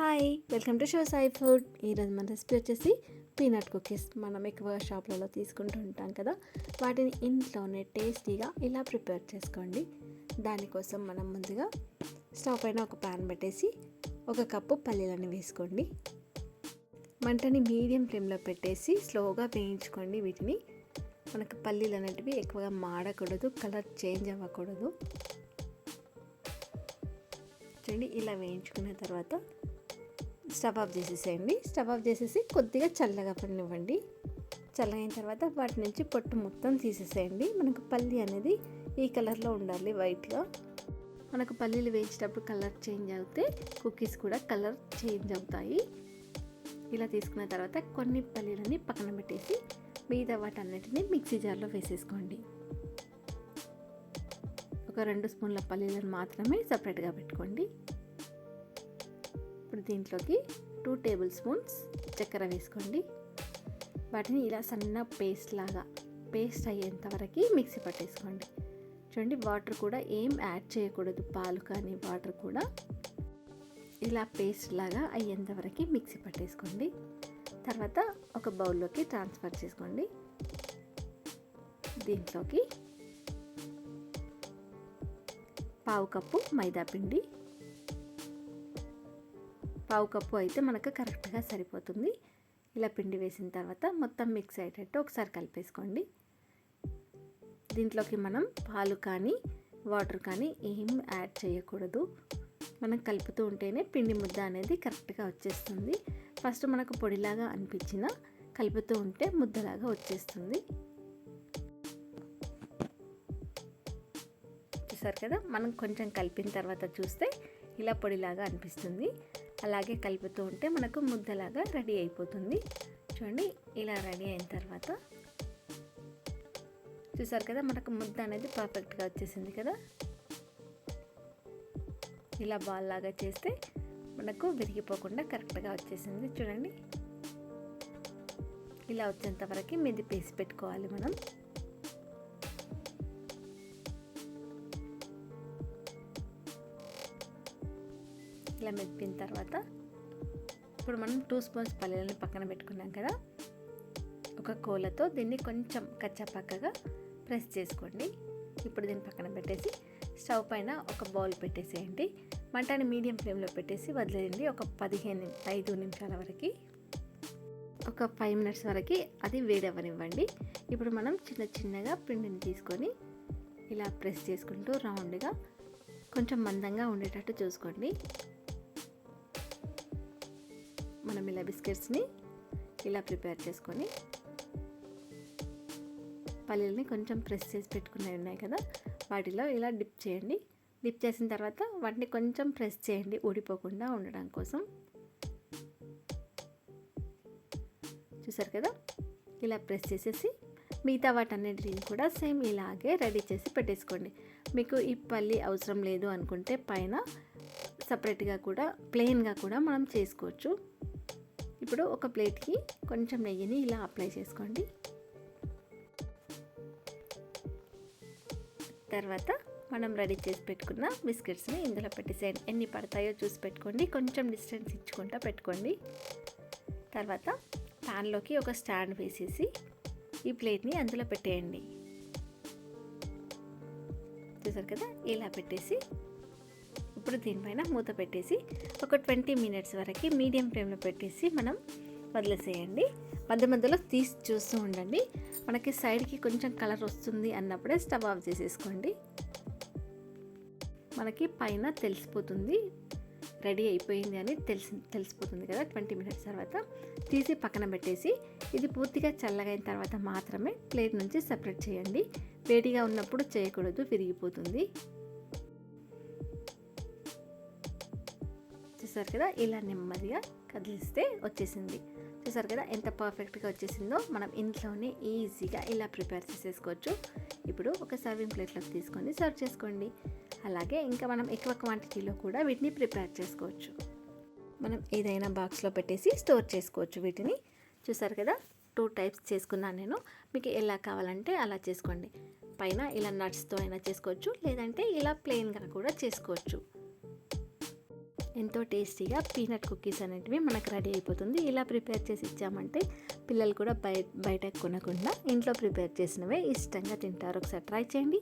Hi welcome to show Sai food. ఈరోజు మన recipe వచ్చేసి పీనట్ కుకీస్. మనం ఎక్కువ షాప్లలో తీసుకుంటూ ఉంటాం కదా వాటిని ఇంట్లోనే టేస్టీగా ఇలా ప్రిపేర్ చేసుకోండి. దానికోసం మనం ముందుగా స్టవ్ పైన ఒక ప్యాన్ పెట్టేసి ఒక కప్పు పల్లీలను వేసుకోండి. మంటని మీడియం ఫ్లేమ్లో పెట్టేసి స్లోగా వేయించుకోండి వీటిని. మనకు పల్లీలు అనేటివి ఎక్కువగా మాడకూడదు కలర్ చేంజ్ అవ్వకూడదు. చూడండి ఇలా వేయించుకున్న తర్వాత స్టవ్ ఆఫ్ చేసేసేయండి. స్టవ్ ఆఫ్ చేసేసి కొద్దిగా చల్లగా పడినివ్వండి చల్లగైన తర్వాత వాటి నుంచి పొట్టు మొత్తం తీసేసేయండి. మనకు పల్లి అనేది ఈ కలర్లో ఉండాలి వైట్గా. మనకు పల్లీలు వేయించేటప్పుడు కలర్ చేంజ్ అవుతే కుకీస్ కూడా కలర్ చేంజ్ అవుతాయి. ఇలా తీసుకున్న తర్వాత కొన్ని పల్లీలని పక్కన పెట్టేసి మిగతా వాటన్నిటిని మిక్సీ జార్లో వేసేసుకోండి. ఒక రెండు స్పూన్ల పల్లీలను మాత్రమే సపరేట్గా పెట్టుకోండి. దీంట్లోకి టూ టేబుల్ స్పూన్స్ చక్కెర వేసుకోండి. వాటిని ఇలా సన్న పేస్ట్ లాగా పేస్ట్ అయ్యేంత వరకు మిక్సీ పట్టేసుకోండి. చూడండి వాటర్ కూడా ఏం యాడ్ చేయకూడదు పాలు కానీ వాటర్ కూడా. ఇలా పేస్ట్ లాగా అయ్యేంత వరకు మిక్సీ పట్టేసుకోండి. తర్వాత ఒక బౌల్లోకి ట్రాన్స్ఫర్ చేసుకోండి. దీంట్లోకి పావు కప్పు మైదా పిండి పావు కప్పు అయితే మనకు కరెక్ట్గా సరిపోతుంది. ఇలా పిండి వేసిన తర్వాత మొత్తం మిక్స్ అయ్యేటట్టు ఒకసారి కలిపేసుకోండి. దీంట్లోకి మనం పాలు కానీ వాటర్ కానీ ఏం యాడ్ చేయకూడదు. మనం కలుపుతూ ఉంటేనే పిండి ముద్ద అనేది కరెక్ట్గా వచ్చేస్తుంది. ఫస్ట్ మనకు పొడిలాగా అనిపించిన కలుపుతూ ఉంటే ముద్దలాగా వచ్చేస్తుంది. చూసారు కదా? మనం కొంచెం కలిపిన తర్వాత చూస్తే ఇలా పొడిలాగా అనిపిస్తుంది. అలాగే కలుపుతూ ఉంటే మనకు ముద్దలాగా రెడీ అయిపోతుంది. చూడండి ఇలా రెడీ అయిన తర్వాత చూసారు కదా మనకు ముద్ద అనేది పర్ఫెక్ట్గా వచ్చేసింది కదా. ఇలా బాల్ లాగా చేస్తే మనకు విరిగిపోకుండా కరెక్ట్గా వచ్చేసింది. చూడండి ఇలా వచ్చేంత వరకు మెది పేసి పెట్టుకోవాలి మనం. ఇలా మెదిపిన తర్వాత ఇప్పుడు మనం టూ స్పూన్స్ పల్లీలను పక్కన పెట్టుకున్నాం కదా ఒక కోలతో దీన్ని కొంచెం కచ్చాపక్కగా ప్రెస్ చేసుకోండి. ఇప్పుడు దీన్ని పక్కన పెట్టేసి స్టవ్ పైన ఒక బౌల్ పెట్టేసేయండి. మంటని మీడియం ఫ్లేమ్లో పెట్టేసి వదిలేయండి ఒక పదిహేను ఐదు నిమిషాల వరకు. ఒక ఫైవ్ మినిట్స్ వరకు అది వేడవనివ్వండి ఇప్పుడు మనం చిన్న చిన్నగా పిండిని తీసుకొని ఇలా ప్రెస్ చేసుకుంటూ రౌండ్గా కొంచెం మందంగా ఉండేటట్టు చూసుకోండి. మనం ఇలా బిస్కెట్స్ని ఇలా ప్రిపేర్ చేసుకొని పల్లీలని కొంచెం ప్రెస్ చేసి పెట్టుకున్నవి ఉన్నాయి కదా వాటిలో ఇలా డిప్ చేయండి. డిప్ చేసిన తర్వాత వాటిని కొంచెం ప్రెస్ చేయండి ఊడిపోకుండా ఉండడం కోసం. చూసారు కదా? ఇలా ప్రెస్ చేసేసి మిగతా వాటన్నిటిని కూడా సేమ్ ఇలాగే రెడీ చేసి పెట్టేసుకోండి. మీకు ఈ పల్లి అవసరం లేదు అనుకుంటే పైన సపరేట్గా కూడా ప్లెయిన్గా కూడా మనం చేసుకోవచ్చు. ఇప్పుడు ఒక ప్లేట్కి కొంచెం నెయ్యిని ఇలా అప్లై చేసుకోండి. తర్వాత మనం రెడీ చేసి పెట్టుకున్న బిస్కెట్స్ని ఇందులో పెట్టేసేయండి. ఎన్ని పడతాయో చూసి పెట్టుకోండి. కొంచెం డిస్టెన్స్ ఇచ్చుకుంటా పెట్టుకోండి. తర్వాత ప్యాన్లోకి ఒక స్టాండ్ వేసేసి ఈ ప్లేట్ని అందులో పెట్టేయండి. చూసారు కదా? ఇలా పెట్టేసి ఇప్పుడు దీనిపైన మూత పెట్టేసి ఒక ట్వంటీ మినిట్స్ వరకు మీడియం ఫ్లేమ్లో పెట్టేసి మనం వదిలేసేయండి. మధ్య మధ్యలో తీసి చూస్తూ ఉండండి. మనకి సైడ్కి కొంచెం కలర్ వస్తుంది అన్నప్పుడే స్టవ్ ఆఫ్ చేసేసుకోండి. మనకి పైన తెలిసిపోతుంది. రెడీ అయిపోయింది అని తెలిసి తెలిసిపోతుంది కదా ట్వంటీ మినిట్స్ తర్వాత. తీసి పక్కన పెట్టేసి ఇది పూర్తిగా చల్లగైన తర్వాత మాత్రమే ప్లేట్ నుంచి సపరేట్ చేయండి. వేడిగా ఉన్నప్పుడు చేయకూడదు విరిగిపోతుంది. చూసారు కదా? ఇలా నెమ్మదిగా కదిలిస్తే వచ్చేసింది. చూసారు కదా? ఎంత పర్ఫెక్ట్గా వచ్చేసిందో మనం ఇంట్లోనే ఈజీగా ఇలా ప్రిపేర్ చేసేసుకోవచ్చు. ఇప్పుడు ఒక సర్వింగ్ ప్లేట్లోకి తీసుకొని సర్వ్ చేసుకోండి. అలాగే ఇంకా మనం ఎక్కువ క్వాంటిటీలో కూడా వీటిని ప్రిపేర్ చేసుకోవచ్చు. మనం ఏదైనా బాక్స్లో పెట్టేసి స్టోర్ చేసుకోవచ్చు వీటిని. చూసారు కదా? టూ టైప్స్ చేసుకున్నాను నేను. మీకు ఎలా కావాలంటే అలా చేసుకోండి. పైన ఇలా నట్స్తో అయినా చేసుకోవచ్చు. లేదంటే ఇలా ప్లెయిన్గా కూడా చేసుకోవచ్చు. ఎంతో టేస్టీగా పీనట్ కుకీస్ అనేటివి మనకు రెడీ అయిపోతుంది. ఇలా ప్రిపేర్ చేసి ఇచ్చామంటే పిల్లలు కూడా బయట బయట కొనకుండా ఇంట్లో ప్రిపేర్ చేసినవే ఇష్టంగా తింటారు. ఒకసారి ట్రై చేయండి.